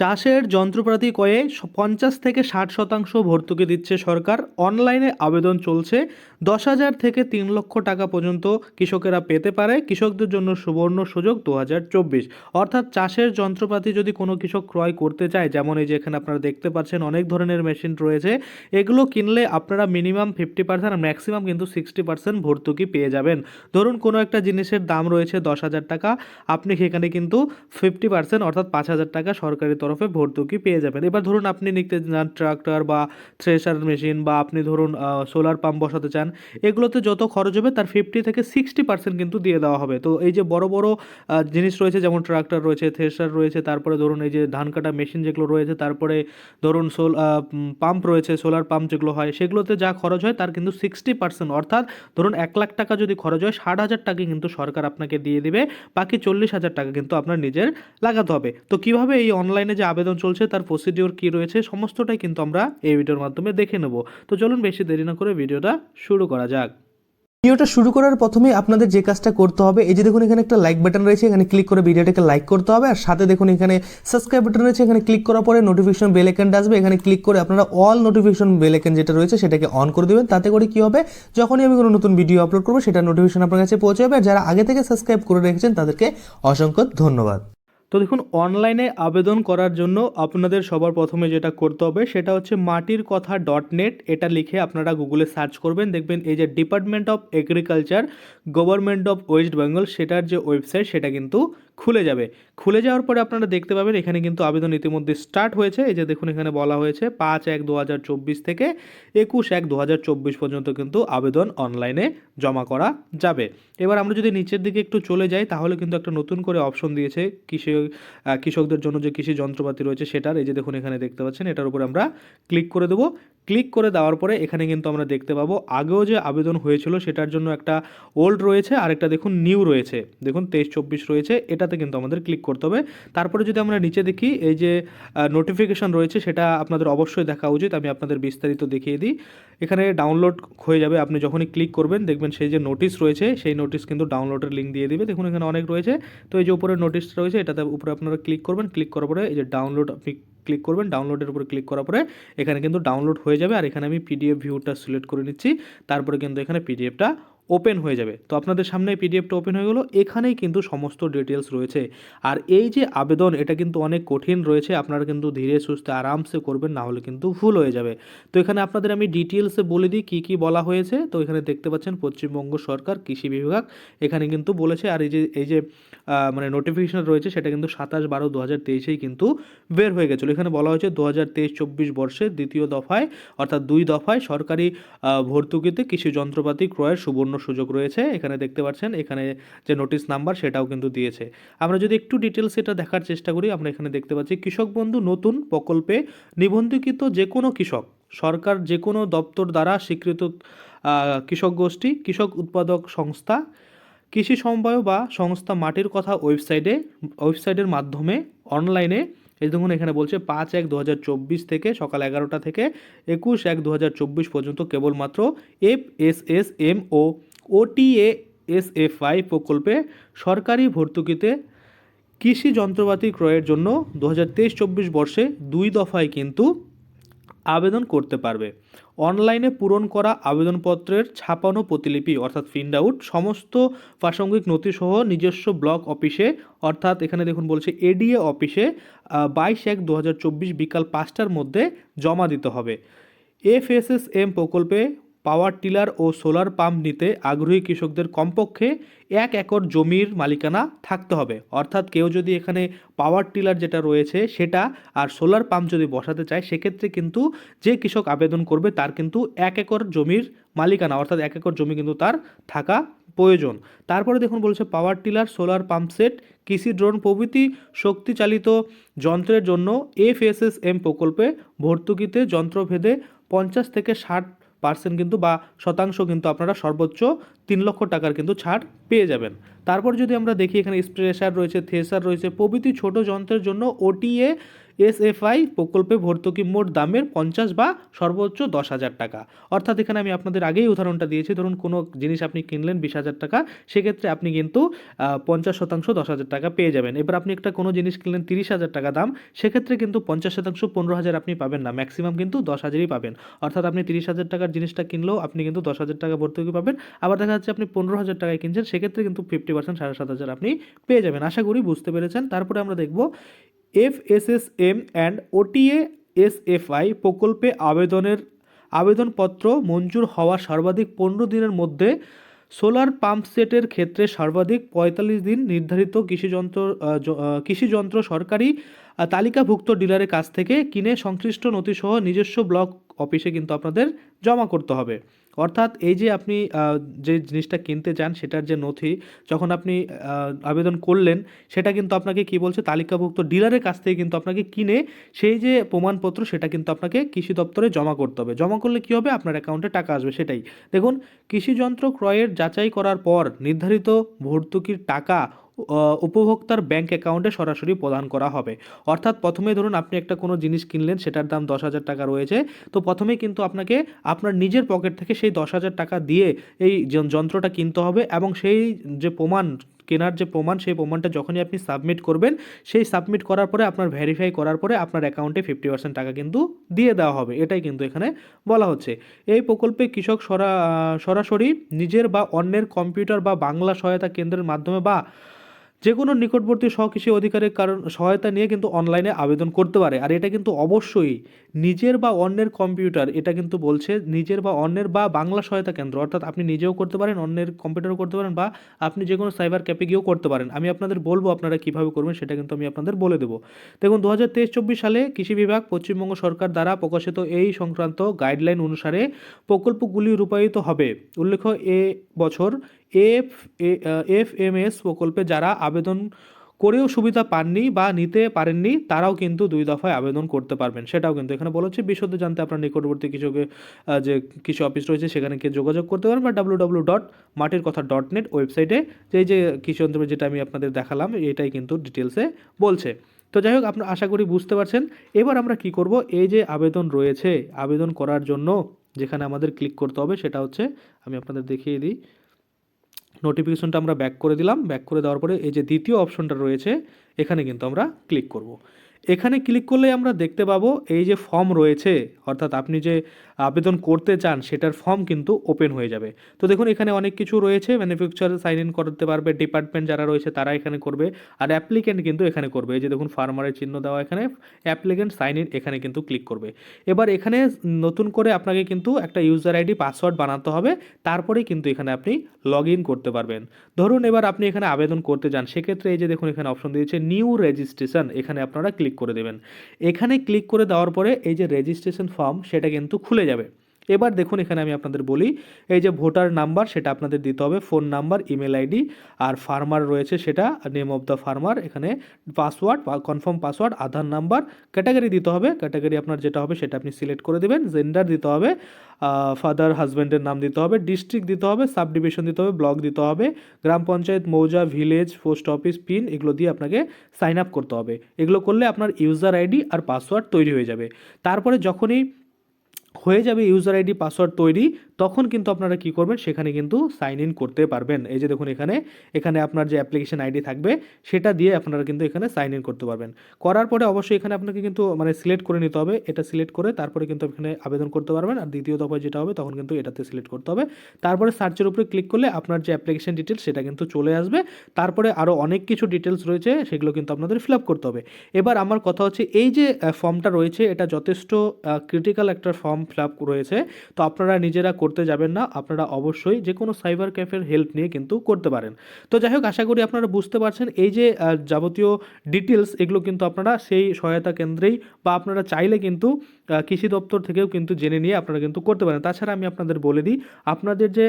চাষের যন্ত্রপাতি ক্রয়ে পঞ্চাশ থেকে ষাট শতাংশ ভর্তুকি দিচ্ছে সরকার। অনলাইনে আবেদন চলছে। দশ হাজার থেকে তিন লক্ষ টাকা পর্যন্ত কৃষকেরা পেতে পারে কৃষকদের জন্য সুবর্ণ সুযোগ দু হাজার চব্বিশ। অর্থাৎ চাষের যন্ত্রপাতি যদি কোনো কৃষক ক্রয় করতে চায়, যেমন এই যে এখানে আপনারা দেখতে পাচ্ছেন অনেক ধরনের মেশিন রয়েছে। এগুলো কিনলে আপনারা মিনিমাম ফিফটি পার্সেন্ট ম্যাক্সিমাম কিন্তু সিক্সটি পার্সেন্ট ভর্তুকি পেয়ে যাবেন। ধরুন কোনো একটা জিনিসের দাম রয়েছে দশ হাজার টাকা। আপনি সেখানে কিন্তু ফিফটি পার্সেন্ট অর্থাৎ পাঁচ হাজার টাকা সরকারি তরফে ভর্তুকি পেয়ে যাবেন। এবার ধরুন আপনি নিতে চান ট্রাক্টর বা থ্রেশার মেশিন বা আপনি ধরুন সোলার পাম্প বসাতে চান, এগুলোতে যত খরচ হবে তার ফিফটি থেকে সিক্সটি পার্সেন্ট কিন্তু দিয়ে দেওয়া হবে। তো এই যে বড় বড় জিনিস রয়েছে যেমন ট্রাক্টর রয়েছে থ্রেশার রয়েছে, তারপরে ধরুন এই যে ধান কাটা মেশিন যেগুলো রয়েছে, তারপরে ধরুন সোল পাম্প রয়েছে সোলার পাম্প যেগুলো হয়, সেগুলোতে যা খরচ হয় তার কিন্তু সিক্সটি পার্সেন্ট অর্থাৎ ধরুন এক লাখ টাকা যদি খরচ হয়, ষাট হাজার টাকা কিন্তু সরকার আপনাকে দিয়ে দেবে, বাকি চল্লিশ হাজার টাকা কিন্তু আপনার নিজের লাগাতে হবে। তো কীভাবে এই অনলাইনে যে আবেদন চলছে, তার প্রসিডিওর কী রয়েছে, সমস্তটাই কিন্তু আমরা এই ভিডিওর মাধ্যমে দেখে নেব। তো চলুন বেশি দেরি না করে ভিডিওটা শুরু করা যাক। ভিডিওটা শুরু করার প্রথমে আপনাদের যে কাজটা করতে হবে, এই যে দেখুন এখানে একটা লাইক বাটন রয়েছে, এখানে ক্লিক করে ভিডিওটাকে লাইক করতে হবে, আর সাথে দেখুন এখানে সাবস্ক্রাইব বাটন রয়েছে, এখানে ক্লিক করার পরে নোটিফিকেশন বেল আইকনটা আসবে, এখানে ক্লিক করে আপনারা অল নোটিফিকেশন বেল আইকন যেটা রয়েছে, সেটাকে অন করে দেবেন, তাতে করে কি হবে, যখনই আমি কোনো নতুন ভিডিও আপলোড করব, সেটা নোটিফিকেশন আপনার কাছে পৌঁছে যাবে আর যারা আগে থেকে সাবস্ক্রাইব করে রেখেছেন, তাদেরকে অসংখ্য ধন্যবাদ। তো দেখুন অনলাইনে আবেদন করার জন্য আপনাদের সবার প্রথমে যেটা করতে হবে, সেটা হচ্ছে মাটির কথা ডট নেট এটা লিখে আপনারা গুগলে সার্চ করবেন। দেখবেন এই যে department of agriculture government of West Bengal সেটার যে ওয়েবসাইট সেটা কিন্তু খুলে যাবে। খুলে যাওয়ার পরে আপনারা দেখতে পাবেন এখানে কিন্তু আবেদন ইতিমধ্যে স্টার্ট হয়েছে। এই যে দেখুন এখানে বলা হয়েছে পাঁচ এক দু থেকে একুশ এক দু পর্যন্ত কিন্তু আবেদন অনলাইনে জমা করা যাবে। এবার আমরা যদি নিচের দিকে একটু চলে যাই, তাহলে কিন্তু একটা নতুন করে অপশন দিয়েছে কৃষি কৃষকদের জন্য যে কৃষি যন্ত্রপাতি রয়েছে সেটার। এই যে দেখুন এখানে দেখতে পাচ্ছেন, এটার উপরে আমরা ক্লিক করে দেবো। ক্লিক করে দেওয়ার পরে এখানে কিন্তু আমরা দেখতে পাবো আগেও যে আবেদন হয়েছিল সেটার জন্য একটা ওল্ড রয়েছে আর একটা দেখুন নিউ রয়েছে। দেখুন তেইশ চব্বিশ রয়েছে এটাতে কিন্তু আমাদের ক্লিক করতে হবে। তারপরে যদি আমরা নিচে দেখি, এই যে নোটিফিকেশন রয়েছে, সেটা আপনাদের অবশ্যই দেখা উচিত। আমি আপনাদের বিস্তারিত দেখিয়ে দিই। এখানে ডাউনলোড হয়ে যাবে। আপনি যখনই ক্লিক করবেন, দেখবেন সেই যে নোটিশ রয়েছে, সেই নোটিশ কিন্তু ডাউনলোডের লিঙ্ক দিয়ে দিবে। দেখুন, এখানে অনেক রয়েছে। তো এই যে উপরে নোটিশটা রয়েছে, এটাতে উপরে আপনারা ক্লিক করবেন। ক্লিক করার পরে এই যে ডাউনলোড আপনি ক্লিক করবেন। ডাউনলোডের উপরে ক্লিক করার পরে এখানে কিন্তু ডাউনলোড হয়ে যাবে। আর এখানে আমি পিডিএফ ভিউটা সিলেক্ট করে নিচ্ছি। তারপরে কিন্তু এখানে পিডিএফটা ওপেন হয়ে যাবে। তো আপনাদের সামনে পিডিএফটা ওপেন হয়ে গেলো। এখানেই কিন্তু সমস্ত ডিটেলস রয়েছে। আর এই যে আবেদন, এটা কিন্তু অনেক কঠিন রয়েছে। আপনারা কিন্তু ধীরে সুস্থে আরামসে করবেন, না হলে কিন্তু ভুল হয়ে যাবে। তো এখানে আপনাদের আমি ডিটেলসে বলে দিই কী কী বলা হয়েছে। তো এখানে দেখতে পাচ্ছেন পশ্চিমবঙ্গ সরকার, কৃষি বিভাগ। এখানে কিন্তু বলেছে, আর এই যে এই যে মানে নোটিফিকেশন রয়েছে, সেটা কিন্তু সাতাশ বারো দু হাজার তেইশেই কিন্তু বের হয়ে গেছিল। এখানে বলা হয়েছে দু হাজার তেইশ চব্বিশ বর্ষের দ্বিতীয় দফায়, অর্থাৎ দুই দফায় সরকারি ভর্তুকিতে কৃষি যন্ত্রপাতি ক্রয়ের সুবর্ণ সুযোগ রয়েছে, এখানে দেখতে পাচ্ছেন, এখানে যে নোটিশ নাম্বার সেটাও কিন্তু দিয়েছে। আমরা যদি একটু ডিটেলস এটা দেখার চেষ্টা করি, আমরা এখানে দেখতে পাচ্ছি, কৃষক বন্ধু নতুন প্রকল্পে নিবন্ধিত যে কোনো কৃষক, সরকার যে কোনো দপ্তর দ্বারা স্বীকৃত কৃষক গোষ্ঠী, কৃষক উৎপাদক সংস্থা, কৃষি সমবায় বা সংস্থা মাটির কথা ওয়েবসাইটে, ওয়েবসাইটের মাধ্যমে অনলাইনে এই দেখুন এখানে বলছে পাঁচ এক দু থেকে সকাল এগারোটা থেকে একুশ এক দু পর্যন্ত কেবলমাত্র এফ এস এস এম ও ওটিএ এস এফ আই প্রকল্পে সরকারি ভর্তুকিতে কৃষি যন্ত্রপাতি ক্রয়ের জন্য দু হাজার তেইশ চব্বিশ বর্ষে দুই দফায় কিন্তু আবেদন করতে পারবে। অনলাইনে পূরণ করা আবেদনপত্রের ছাপানো প্রতিলিপি অর্থাৎ প্রিন্ট আউট সমস্ত প্রাসঙ্গিক নথিসহ নিজস্ব ব্লক অফিসে অর্থাৎ এখানে দেখুন বলছে এডিএ অফিসে বাইশ এক দু বিকাল পাঁচটার মধ্যে জমা দিতে হবে। এফএসএসএম প্রকল্পে পাওয়ার টিলার ও সোলার পাম্প নিতে আগ্রহী কৃষকদের কমপক্ষে এক একর জমির মালিকানা থাকতে হবে। অর্থাৎ কেউ যদি এখানে পাওয়ার টিলার যেটা রয়েছে সেটা আর সোলার পাম্প যদি বসাতে চায়, সেক্ষেত্রে কিন্তু যে কৃষক আবেদন করবে তার কিন্তু এক একর জমির মালিকানা, অর্থাৎ এক একর জমি কিন্তু তার থাকা প্রয়োজন। তারপরে দেখুন বলছে power tiller, solar pump set, কৃষি ড্রোন প্রভৃতি শক্তিচালিত যন্ত্রের জন্য এফএসএসএম প্রকল্পে ভর্তুকিতে যন্ত্রভেদে পঞ্চাশ থেকে ষাট পার্সেন্ট কিন্তু বা শতাংশ কিন্তু আপনারা সর্বোচ্চ তিন লক্ষ টাকার কিন্তু ছাড় পেয়ে যাবেন। তারপর যদি আমরা দেখি এখানে স্প্রেসার রয়েছে, থেসার রয়েছে, প্রভৃতি ছোট যন্ত্রের জন্য ওটিএ এসএফআই প্রকল্পে ভর্তুকি মোট দামের পঞ্চাশ বা সর্বোচ্চ দশ হাজার টাকা। অর্থাৎ এখানে আমি আপনাদের আগেই উদাহরণটা দিয়েছি। ধরুন কোনো জিনিস আপনি কিনলেন বিশ হাজার টাকা, সেক্ষেত্রে আপনি কিন্তু পঞ্চাশ শতাংশ দশ হাজার টাকা পেয়ে যাবেন। এবার আপনি একটা কোনো জিনিস কিনলেন তিরিশ হাজার টাকা দাম, সেক্ষেত্রে কিন্তু পঞ্চাশ শতাংশ পনেরো হাজার আপনি পাবেন না। ম্যাক্সিমাম কিন্তু দশ হাজারই পাবেন। অর্থাৎ আপনি তিরিশ হাজার টাকার জিনিসটা কিনলেও আপনি কিন্তু দশ হাজার টাকা ভর্তুকি পাবেন। আবার দেখা যাচ্ছে আপনি পনেরো হাজার টাকায় কিনছেন, সেক্ষেত্রে কিন্তু ফিফটি পার্সেন্ট সাড়ে সাত হাজার আপনি পেয়ে যাবেন। আশা করি বুঝতে পেরেছেন। তারপরে আমরা দেখব F S S M and OTA S F I প্রকল্পে আবেদনের আবেদনপত্র মঞ্জুর হওয়া সর্বাধিক পনেরো দিনের মধ্যে সোলার পাম্প সেটের ক্ষেত্রে সর্বাধিক পঁয়তাল্লিশ দিন নির্ধারিত কৃষিযন্ত্র কৃষিযন্ত্র সরকারি তালিকাভুক্ত ডিলারের কাছ থেকে কিনে সংশ্লিষ্ট নথিসহ নিজস্ব ব্লক অফিসে কিন্তু আপনাদের জমা করতে হবে। অর্থাৎ এই যে আপনি যে জিনিসটা কিনতে চান সেটার যে নথি, যখন আপনি আবেদন করলেন, সেটা কিন্তু আপনাকে কি বলছে? তালিকাভুক্ত ডিলারের কাছ থেকে কিন্তু আপনাকে কিনে সেই যে প্রমাণপত্র, সেটা কিন্তু আপনাকে কৃষি দপ্তরে জমা করতে হবে। জমা করলে কি হবে? আপনার অ্যাকাউন্টে টাকা আসবে, সেটাই। দেখুন, কৃষি যন্ত্র ক্রয়ের যাচাই করার পর নির্ধারিত ভর্তুকির টাকা উপভোক্তার ব্যাংক অ্যাকাউন্টে সরাসরি প্রদান করা হবে। অর্থাৎ প্রথমে ধরুন আপনি একটা কোনো জিনিস কিনলেন, সেটার দাম দশ হাজার টাকা রয়েছে। তো প্রথমে কিন্তু আপনাকে আপনার নিজের পকেট থেকে সেই দশ হাজার টাকা দিয়ে এই যন্ত্রটা কিনতে হবে এবং সেই যে প্রমাণ, কেনার যে প্রমাণ, সেই প্রমাণটা যখনই আপনি সাবমিট করবেন, সেই সাবমিট করার পরে আপনার ভেরিফাই করার পরে আপনার অ্যাকাউন্টে ফিফটি পার্সেন্ট টাকা কিন্তু দিয়ে দেওয়া হবে। এটাই কিন্তু এখানে বলা হচ্ছে। এই প্রকল্পে কৃষক সরা, সরাসরি নিজের বা অন্যের কম্পিউটার বা বাংলা সহায়তা কেন্দ্রের মাধ্যমে বা যে কোনো নিকটবর্তী স্বকৃষি অধিকারের কারণ সহায়তা নিয়ে কিন্তু অনলাইনে আবেদন করতে পারে। আর এটা কিন্তু অবশ্যই নিজের বা অন্যের কম্পিউটার এটা কিন্তু বলছে নিজের বা অন্যের বা বাংলা সহায়তা কেন্দ্র। অর্থাৎ আপনি নিজেও করতে পারেন, অন্যের কম্পিউটারও করতে পারেন বা আপনি যে কোনো সাইবার ক্যাফে গিয়েও করতে পারেন। আমি আপনাদের বলব আপনারা কীভাবে করবেন, সেটা কিন্তু আমি আপনাদের বলে দেবো। দেখুন দু হাজার তেইশ চব্বিশ সালে কৃষি বিভাগ পশ্চিমবঙ্গ সরকার দ্বারা প্রকাশিত এই সংক্রান্ত গাইডলাইন অনুসারে প্রকল্পগুলি রূপায়িত হবে। উল্লেখ্য, এ বছর এফ এফ এম এস প্রকল্পে যারা আবেদন করেও সুবিধা পাননি বা নিতে পারেননি তারাও কিন্তু দুই দফায় আবেদন করতে পারবেন। সেটাও কিন্তু এখানে বলা হচ্ছে বিশদ জানতে আপনার নিকটবর্তী আহ, যে কৃষি অফিস রয়েছে সেখানে গিয়ে যোগাযোগ করতে পারেন বা ডাব্লু ডাব্লু ডট মাটির কথা ডট নেট ওয়েবসাইটে যে যে কৃষি যন্ত্র যেটা আমি আপনাদের দেখালাম এটাই কিন্তু ডিটেলসে বলছে। তো যাই হোক আপনার আশা করি বুঝতে পারছেন। এবার আমরা কি করব? এই যে আবেদন রয়েছে আবেদন করার জন্য যেখানে আমাদের ক্লিক করতে হবে সেটা হচ্ছে আমি আপনাদের দেখিয়ে দিই। নোটিফিকেশনটা আমরা ব্যাক করে দিলাম। ব্যাক করে দেওয়ার পরে এই যে দ্বিতীয় অপশনটা রয়েছে, এখানে কিন্তু আমরা ক্লিক করব। এখানে ক্লিক করলে আমরা দেখতে পাবো এই যে ফর্ম রয়েছে, অর্থাৎ আপনি যে আবেদন করতে চান, সেটার ফর্ম কিন্তু ওপেন হয়ে যাবে। তো দেখুন, এখানে অনেক কিছু রয়েছে ম্যানুফ্যাকচার সাইন ইন করতে পারবে ডিপার্টমেন্ট যারা রয়েছে তারা এখানে করবে, আর অ্যাপ্লিকেন্ট কিন্তু এখানে করবে। এই যে দেখুন ফার্মারের চিহ্ন দেওয়া এখানে অ্যাপ্লিকেন্ট সাইন ইন এখানে কিন্তু ক্লিক করবে। এবার এখানে নতুন করে আপনাকে কিন্তু একটা ইউজার আইডি পাসওয়ার্ড বানাতে হবে, তারপরেই কিন্তু এখানে আপনি লগ ইন করতে পারবেন। ধরুন, এবার আপনি এখানে আবেদন করতে যান, সেক্ষেত্রে এই যে দেখুন, এখানে অপশন দিয়েছে নিউ রেজিস্ট্রেশন এখানে আপনারা ক্লিক করে দেবেন। এখানে ক্লিক করে দেওয়ার পরে এই যে রেজিস্ট্রেশন ফর্ম সেটা কিন্তু খুলে যাবে। এবার দেখুন, এখানে আমি আপনাদের বলি, এই যে ভোটার নাম্বার সেটা আপনাদের দিতে হবে, ফোন নাম্বার, ইমেল আইডি আর ফার্মার রয়েছে সেটা নেম অফ দ্য ফার্মার এখানে password confirm password Aadhaar number category দিতে হবে ক্যাটাগরি আপনার যেটা হবে সেটা আপনি সিলেক্ট করে দেবেন জেন্ডার দিতে হবে ফাদার হাজব্যান্ডের নাম দিতে হবে ডিস্ট্রিক্ট দিতে হবে সাব ডিভিশন দিতে হবে ব্লক দিতে হবে, গ্রাম পঞ্চায়েত, মৌজা ভিলেজ পোস্ট অফিস পিন এগুলো দিয়ে আপনাকে সাইন আপ করতে হবে। এগুলো করলে আপনার ইউজার আইডি আর পাসওয়ার্ড তৈরি হয়ে যাবে। তারপরে যখনই হয়ে যাবে ইউজার আইডি পাসওয়ার্ড তৈরি তখন কিন্তু আপনারা কি করবেন, সেখানে কিন্তু সাইন ইন করতে পারবেন। এই যে দেখুন এখানে এখানে আপনার যে অ্যাপ্লিকেশন আইডি থাকবে, সেটা দিয়ে আপনারা কিন্তু এখানে সাইন ইন করতে পারবেন। করার পরে অবশ্যই এখানে আপনাকে কিন্তু মানে সিলেক্ট করে নিতে হবে। এটা সিলেক্ট করে তারপরে কিন্তু এখানে আবেদন করতে পারবেন। আর দ্বিতীয় দফায় যেটা হবে, তখন কিন্তু এটাতে সিলেক্ট করতে হবে। তারপরে সার্চের উপরে ক্লিক করলে আপনার যে অ্যাপ্লিকেশন ডিটেলস সেটা কিন্তু চলে আসবে। তারপরে আরও অনেক কিছু ডিটেলস রয়েছে, সেগুলো কিন্তু আপনাদের ফিল আপ করতে হবে। এবার আমার কথা হচ্ছে, এই যে ফর্মটা রয়েছে, এটা যথেষ্ট ক্রিটিক্যাল একটা ফর্ম ফিল আপ রয়েছে। তো আপনারা নিজেরা করতে যাবেন না আপনারা অবশ্যই যে কোনো সাইবার ক্যাফের হেল্প নিয়ে কিন্তু করতে পারেন। তো যাই হোক আশা করি আপনারা বুঝতে পারছেন এই যে যাবতীয় ডিটেলস এগুলো কিন্তু আপনারা সেই সহায়তা কেন্দ্রেই বা আপনারা চাইলে কিন্তু কৃষি দপ্তর থেকেও কিন্তু জেনে নিয়ে আপনারা কিন্তু করতে পারেন। তাছাড়া আমি আপনাদের বলে দিই আপনাদের যে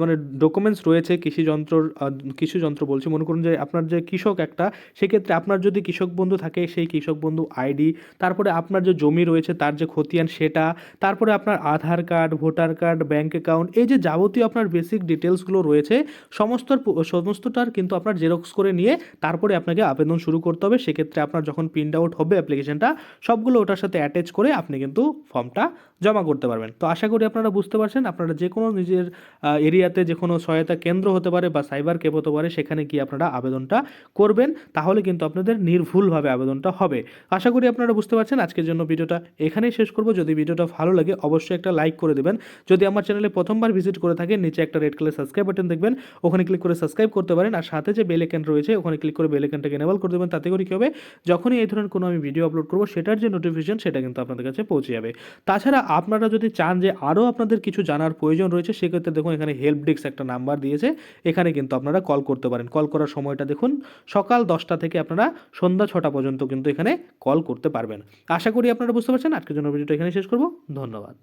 মানে ডকুমেন্টস রয়েছে কৃষি যন্ত্রর আহ, কৃষি যন্ত্র বলছি মনে করুন যে আপনার যে কৃষক একটা সেক্ষেত্রে আপনার যদি কৃষক বন্ধু থাকে সেই কৃষক বন্ধু আইডি তারপরে আপনার যে জমি রয়েছে তার যে খতিয়ান সেটা তারপরে আপনার Aadhaar card voter card bank account এই যে যাবতীয় আপনার বেসিক ডিটেলসগুলো রয়েছে সমস্ত সমস্তটার কিন্তু আপনার জেরক্স করে নিয়ে তারপরে আপনাকে আবেদন শুরু করতে হবে। সেক্ষেত্রে আপনার যখন প্রিন্ট আউট হবে অ্যাপ্লিকেশনটা সবগুলো ওটার সাথে অ্যাটাচ করে আপনি কিন্তু ফর্মটা জমা করতে পারবেন। তো আশা করি আপনারা বুঝতে পারছেন, আপনারা যে কোনো নিজের এরিয়াতে যে কোনো সহায়তা কেন্দ্র হতে পারে বা সাইবার ক্যাব হতে পারে, সেখানে গিয়ে আপনারা আবেদনটা করবেন, তাহলে কিন্তু আপনাদের নির্ভুলভাবে আবেদনটা হবে। আশা করি আপনারা বুঝতে পারছেন, আজকের জন্য ভিডিওটা এখানেই শেষ করব। যদি ভিডিওটা ভালো লাগে, অবশ্যই একটা লাইক করে দেবেন। যদি আমার চ্যানেলে প্রথমবার ভিজিট করে থাকেন, নিচে একটা রেড কালার সাবস্ক্রাইব বাটন দেখবেন, ওখানে ক্লিক করে সাবস্ক্রাইব করতে পারেন, আর সাথে যে বেল আইকন রয়েছে, ওখানে ক্লিক করে বেল আইকনটাকে এনেবল করে দেবেন, তাতে করে কী হবে? যখনই এই ধরনের কোনো আমি ভিডিও আপলোড করব, সেটার যে নোটিফিকেশন সেটা কিন্তু আপনাদের কাছে পৌঁছে যাবে। তাছাড়া আপনারা যদি চান যে আরও আপনাদের কিছু জানার প্রয়োজন রয়েছে, সেক্ষেত্রে দেখুন, এখানে হেল্প ডেস্ক একটা নাম্বার দিয়েছে, এখানে কিন্তু আপনারা কল করতে পারেন। কল করার সময়টা দেখুন, সকাল দশটা থেকে আপনারা সন্ধ্যা ছটা পর্যন্ত কিন্তু এখানে কল করতে পারবেন। আশা করি আপনারা বুঝতে পারছেন, আজকের জন্য ভিডিওটা এখানে শেষ করব। ধন্যবাদ।